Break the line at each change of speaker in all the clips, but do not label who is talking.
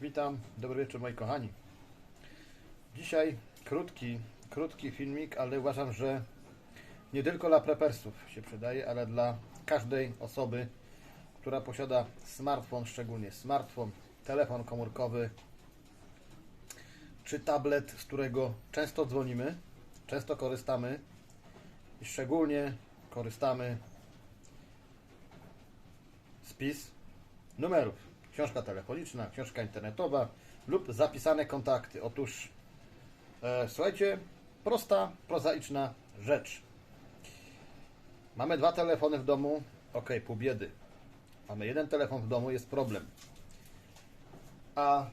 Witam, dobry wieczór moi kochani. Dzisiaj krótki, krótki filmik, ale uważam, że nie tylko dla prepersów się przydaje, ale dla każdej osoby, która posiada smartfon, szczególnie smartfon, telefon komórkowy czy tablet, z którego często dzwonimy, często korzystamy i szczególnie korzystamy z PIS numerów. Książka telefoniczna, książka internetowa lub zapisane kontakty. Otóż, e, słuchajcie, prosta, prozaiczna rzecz. Mamy dwa telefony w domu, ok, pół biedy. Mamy jeden telefon w domu, jest problem. A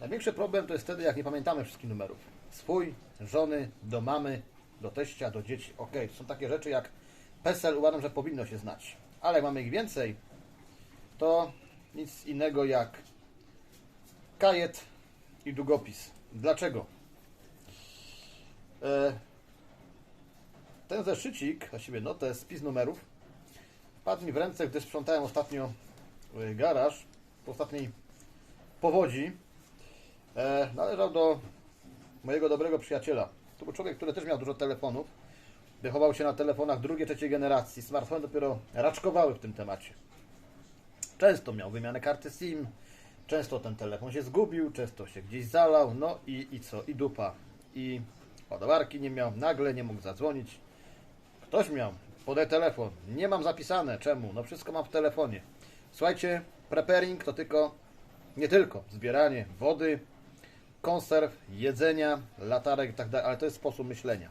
największy problem to jest wtedy, jak nie pamiętamy wszystkich numerów. Swój, żony, do mamy, do teścia, do dzieci. Ok, są takie rzeczy jak PESEL, uważam, że powinno się znać. Ale jak mamy ich więcej, to nic innego jak kajet i długopis. Dlaczego? E, ten zeszycik, właściwie notę, spis numerów, wpadł mi w ręce, gdy sprzątałem ostatnio e, garaż, po ostatniej powodzi. E, należał do mojego dobrego przyjaciela. To był człowiek, który też miał dużo telefonów. Wychował się na telefonach drugiej, trzeciej generacji. Smartfony dopiero raczkowały w tym temacie. Często miał wymianę karty SIM, często ten telefon się zgubił, często się gdzieś zalał, no i, i co, i dupa. I ładowarki nie miał, nagle nie mógł zadzwonić. Ktoś miał, podaj telefon, nie mam zapisane, czemu? No wszystko mam w telefonie. Słuchajcie, preparing to tylko, nie tylko zbieranie wody, konserw, jedzenia, latarek i tak dalej, ale to jest sposób myślenia.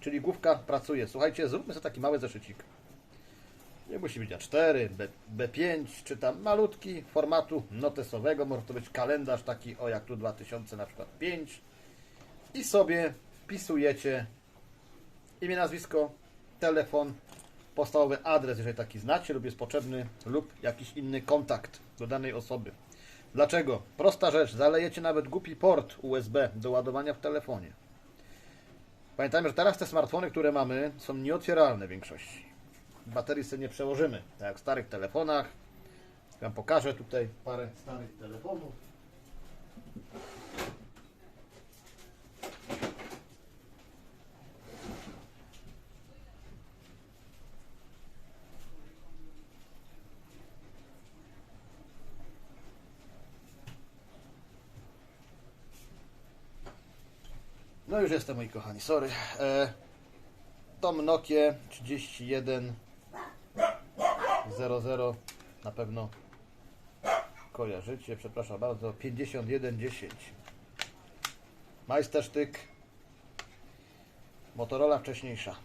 Czyli główka pracuje. Słuchajcie, zróbmy sobie taki mały zeszycik. Nie musi być A4, B, B5, czy tam malutki formatu notesowego. Może to być kalendarz taki, o jak tu 2000 na przykład 5. I sobie wpisujecie imię, nazwisko, telefon, podstawowy adres, jeżeli taki znacie lub jest potrzebny, lub jakiś inny kontakt do danej osoby. Dlaczego? Prosta rzecz. Zalejecie nawet głupi port USB do ładowania w telefonie. Pamiętajmy, że teraz te smartfony, które mamy, są nieotwieralne w większości baterii sobie nie przełożymy. Tak jak w starych telefonach. Ja Wam pokażę tutaj parę starych telefonów. No już jestem moi kochani, sorry. E, Tom Nokia 31 00 na pewno kojarzycie, przepraszam bardzo, 5110 Majstersztyk Motorola wcześniejsza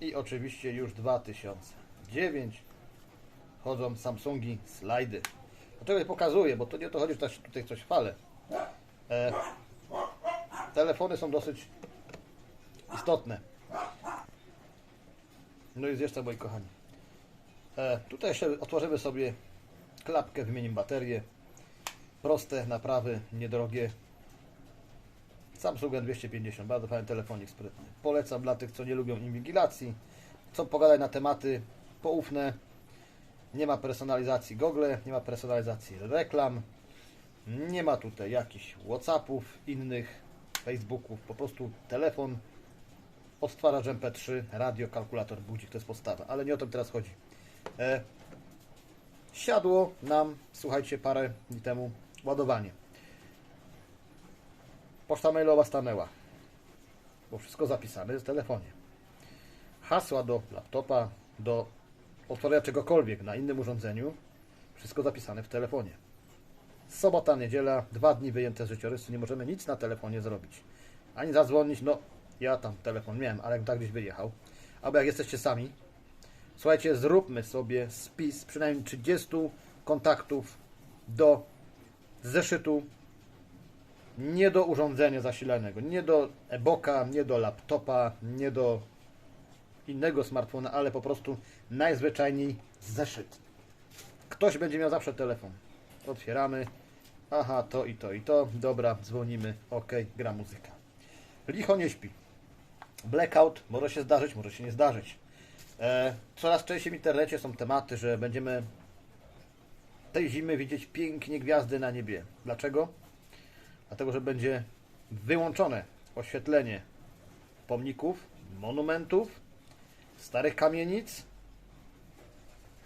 i oczywiście już 2009 chodzą Samsungi slajdy. Dlaczego je pokazuję? Bo to nie o to chodzi, że tutaj coś chwalę. E, telefony są dosyć istotne. No i jeszcze moi kochani. E, tutaj jeszcze otworzymy sobie klapkę, wymienimy baterię. Proste naprawy, niedrogie. Samsung N250, bardzo fajny telefonik sprytny. Polecam dla tych, co nie lubią inwigilacji, chcą pogadać na tematy poufne. Nie ma personalizacji Google, nie ma personalizacji reklam, nie ma tutaj jakichś Whatsappów, innych Facebooków, po prostu telefon, odtwarzacz MP3, radio, kalkulator, budzik, to jest podstawa, ale nie o to teraz chodzi. E, siadło nam, słuchajcie, parę dni temu ładowanie. Poczta mailowa stanęła, bo wszystko zapisane jest w telefonie. Hasła do laptopa, do otworzenia czegokolwiek na innym urządzeniu, wszystko zapisane w telefonie. Sobota, niedziela, dwa dni wyjęte z życiorysu, nie możemy nic na telefonie zrobić. Ani zadzwonić, no ja tam telefon miałem, ale tak gdzieś wyjechał. Albo jak jesteście sami, słuchajcie, zróbmy sobie spis przynajmniej 30 kontaktów do zeszytu, nie do urządzenia zasilanego, nie do e-booka, nie do laptopa, nie do innego smartfona, ale po prostu najzwyczajniej zeszyt. Ktoś będzie miał zawsze telefon. Otwieramy. Aha, to i to i to. Dobra, dzwonimy. Ok, gra muzyka. Licho nie śpi. Blackout może się zdarzyć, może się nie zdarzyć. E, coraz częściej w internecie są tematy, że będziemy tej zimy widzieć pięknie gwiazdy na niebie. Dlaczego? Dlatego, że będzie wyłączone oświetlenie pomników, monumentów, starych kamienic.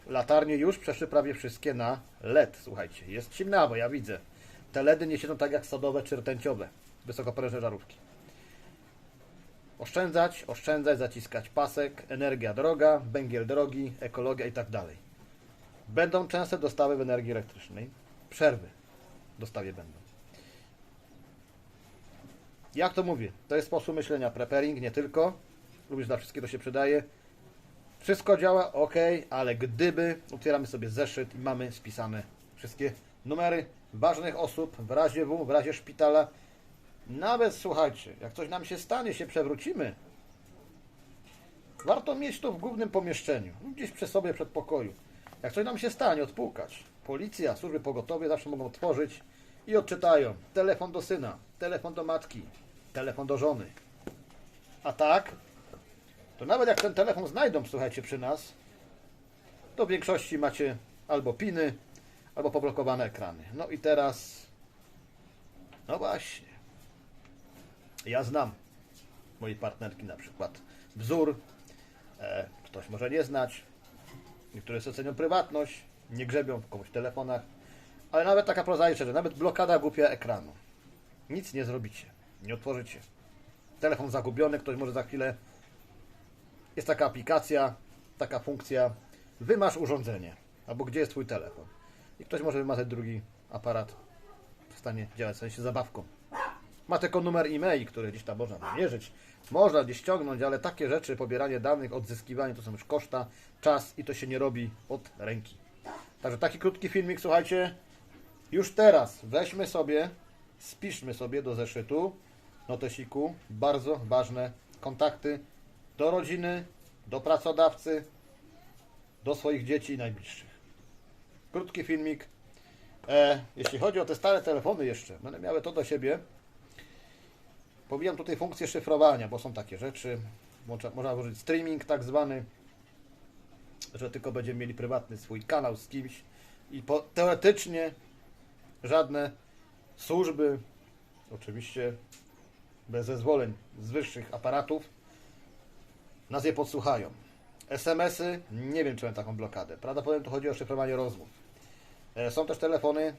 Latarnie już przeszły prawie wszystkie na LED. Słuchajcie, jest ciemnawo, ja widzę. Te LEDy nie siedzą tak jak sodowe czy rtęciowe, wysokoprężne żarówki. Oszczędzać, oszczędzać, zaciskać pasek, energia droga, węgiel drogi, ekologia i tak dalej. Będą częste dostawy w energii elektrycznej. Przerwy w dostawie będą. Jak to mówię? To jest sposób myślenia. Preparing nie tylko. Również dla wszystkiego się przydaje. Wszystko działa ok, ale gdyby otwieramy sobie zeszyt i mamy spisane wszystkie numery ważnych osób w razie W, w razie szpitala. Nawet słuchajcie, jak coś nam się stanie, się przewrócimy, warto mieć to w głównym pomieszczeniu, gdzieś przy sobie, przed pokoju. Jak coś nam się stanie, odpukać. Policja, służby pogotowie zawsze mogą otworzyć i odczytają. Telefon do syna, telefon do matki, telefon do żony. A tak, to nawet jak ten telefon znajdą, słuchajcie, przy nas, to w większości macie albo piny, albo poblokowane ekrany. No i teraz, no właśnie, ja znam mojej partnerki na przykład wzór, e, ktoś może nie znać, niektóre sobie cenią prywatność, nie grzebią w komuś telefonach, ale nawet taka prozaiczna, że nawet blokada głupia ekranu. Nic nie zrobicie, nie otworzycie. Telefon zagubiony, ktoś może za chwilę jest taka aplikacja, taka funkcja, wymasz urządzenie, albo gdzie jest Twój telefon. I ktoś może wymazać drugi aparat, przestanie działać, w sensie zabawką. Ma tylko numer e-mail, który gdzieś tam można namierzyć, można gdzieś ściągnąć, ale takie rzeczy, pobieranie danych, odzyskiwanie, to są już koszta, czas i to się nie robi od ręki. Także taki krótki filmik, słuchajcie, już teraz weźmy sobie, spiszmy sobie do zeszytu, notesiku, bardzo ważne kontakty do rodziny, do pracodawcy, do swoich dzieci i najbliższych. Krótki filmik. E, jeśli chodzi o te stare telefony jeszcze, będę miały to do siebie. Powijam tutaj funkcję szyfrowania, bo są takie rzeczy. Można, można włożyć streaming tak zwany, że tylko będziemy mieli prywatny swój kanał z kimś i po, teoretycznie żadne służby, oczywiście bez zezwoleń z wyższych aparatów, nas je podsłuchają. SMS-y, nie wiem czy mam taką blokadę. Prawdopodobnie tu chodzi o szyfrowanie rozmów. E, Są też telefony,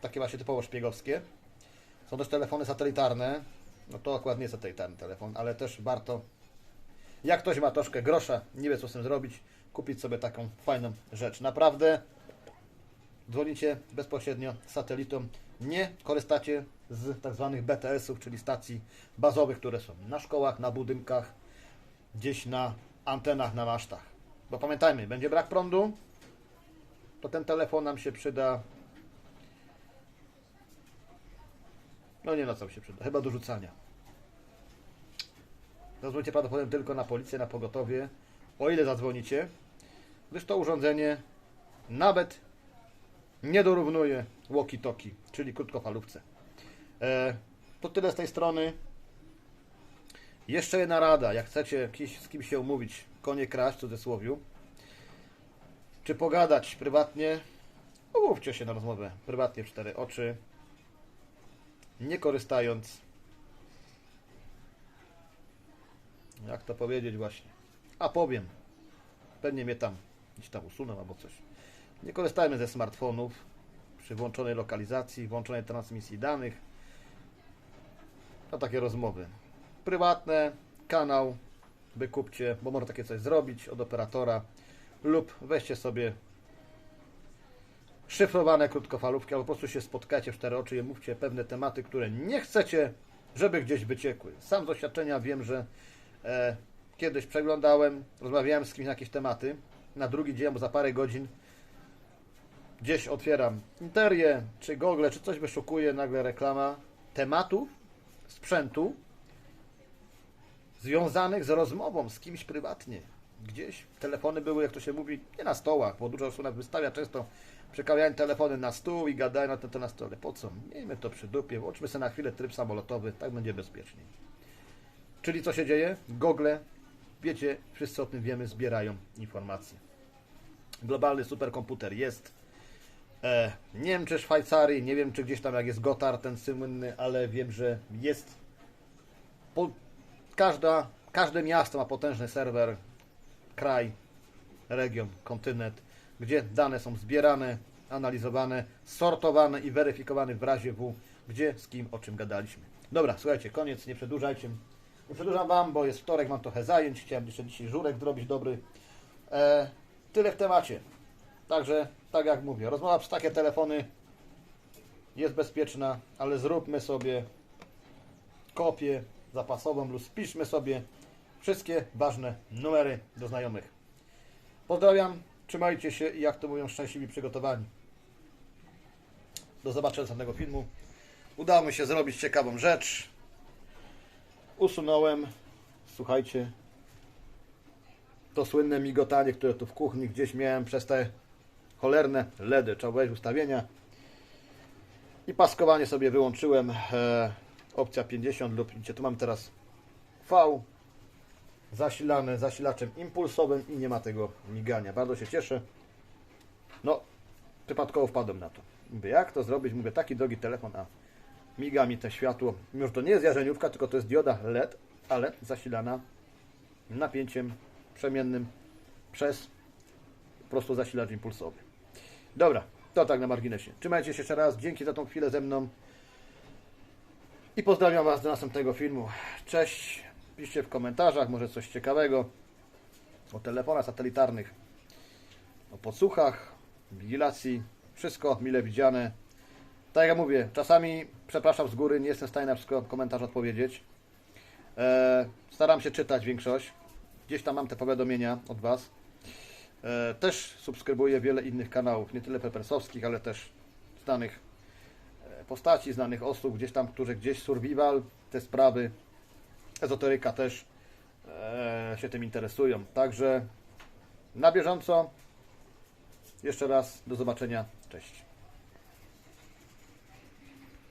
takie właśnie typowo szpiegowskie. Są też telefony satelitarne. No to akurat nie satelitarny telefon, ale też warto, jak ktoś ma troszkę grosza, nie wie co z tym zrobić, kupić sobie taką fajną rzecz. Naprawdę dzwonicie bezpośrednio z satelitą, nie korzystacie z tak zwanych BTS-ów, czyli stacji bazowych, które są na szkołach, na budynkach, gdzieś na antenach, na masztach. Bo pamiętajmy, będzie brak prądu, to ten telefon nam się przyda. No nie na co się przyda, chyba do rzucania. Zadzwonicie prawdopodobnie tylko na policję, na pogotowie, o ile zadzwonicie, gdyż to urządzenie nawet nie dorównuje walkie-talkie, czyli krótkofalówce. E, to tyle z tej strony. Jeszcze jedna rada, jak chcecie z kimś się umówić, konie kraść w cudzysłowiu, czy pogadać prywatnie, umówcie się na rozmowę prywatnie w cztery oczy, nie korzystając, jak to powiedzieć właśnie, a powiem, pewnie mnie tam gdzieś tam usuną albo coś. Nie korzystajmy ze smartfonów przy włączonej lokalizacji, włączonej transmisji danych, na takie rozmowy. Prywatne, kanał, wykupcie, bo można takie coś zrobić od operatora lub weźcie sobie szyfrowane krótkofalówki, albo po prostu się spotkacie w cztery oczy i mówcie pewne tematy, które nie chcecie, żeby gdzieś wyciekły. Sam z doświadczenia wiem, że e, kiedyś przeglądałem, rozmawiałem z kimś na jakieś tematy, na drugi dzień, albo za parę godzin gdzieś otwieram interię, czy Google, czy coś wyszukuję, nagle reklama tematów, sprzętu związanych z rozmową z kimś prywatnie. Gdzieś telefony były, jak to się mówi, nie na stołach, bo dużo osób wystawia często przekawiają telefony na stół i gadają na ten to na stole. Po co? Miejmy to przy dupie, włączmy sobie na chwilę tryb samolotowy, tak będzie bezpieczniej. Czyli co się dzieje? Google, wiecie, wszyscy o tym wiemy, zbierają informacje. Globalny superkomputer jest, E, nie wiem czy Szwajcarii, nie wiem czy gdzieś tam jak jest Gotthard ten słynny, ale wiem, że jest po, każda, każde miasto ma potężny serwer, kraj, region, kontynent, gdzie dane są zbierane, analizowane, sortowane i weryfikowane w razie W, gdzie, z kim, o czym gadaliśmy. Dobra, słuchajcie, koniec, nie przedłużajcie. Nie przedłużam Wam, bo jest wtorek, mam trochę zajęć, chciałem jeszcze dzisiaj żurek zrobić dobry. E, tyle w temacie. Także, tak jak mówię, rozmowa przez takie telefony jest bezpieczna, ale zróbmy sobie kopię zapasową lub spiszmy sobie wszystkie ważne numery do znajomych. Pozdrawiam, trzymajcie się i jak to mówią, szczęśliwi przygotowani. Do zobaczenia następnego filmu. Udało mi się zrobić ciekawą rzecz. Usunąłem, słuchajcie, to słynne migotanie, które tu w kuchni gdzieś miałem przez te cholerne LEDy. Trzeba wejść ustawienia. I paskowanie sobie wyłączyłem. E, opcja 50 lub widzicie, tu mam teraz V zasilane zasilaczem impulsowym i nie ma tego migania. Bardzo się cieszę. No, przypadkowo wpadłem na to. Mówię, jak to zrobić? Mówię, taki drogi telefon, a miga mi to światło. Że to nie jest jarzeniówka, tylko to jest dioda LED, ale zasilana napięciem przemiennym przez po prostu zasilacz impulsowy. Dobra, to tak na marginesie. Trzymajcie się jeszcze raz. Dzięki za tą chwilę ze mną. I pozdrawiam Was do następnego filmu. Cześć. Piszcie w komentarzach, może coś ciekawego o telefonach satelitarnych, o podsłuchach, wigilacji. Wszystko mile widziane. Tak jak mówię, czasami przepraszam z góry, nie jestem w stanie na wszystko komentarz odpowiedzieć. E, staram się czytać większość. Gdzieś tam mam te powiadomienia od Was. E, też subskrybuję wiele innych kanałów, nie tyle pepersowskich, ale też znanych e, postaci, znanych osób, gdzieś tam, którzy gdzieś survival, te sprawy, ezoteryka też e, się tym interesują. Także na bieżąco. Jeszcze raz do zobaczenia. Cześć.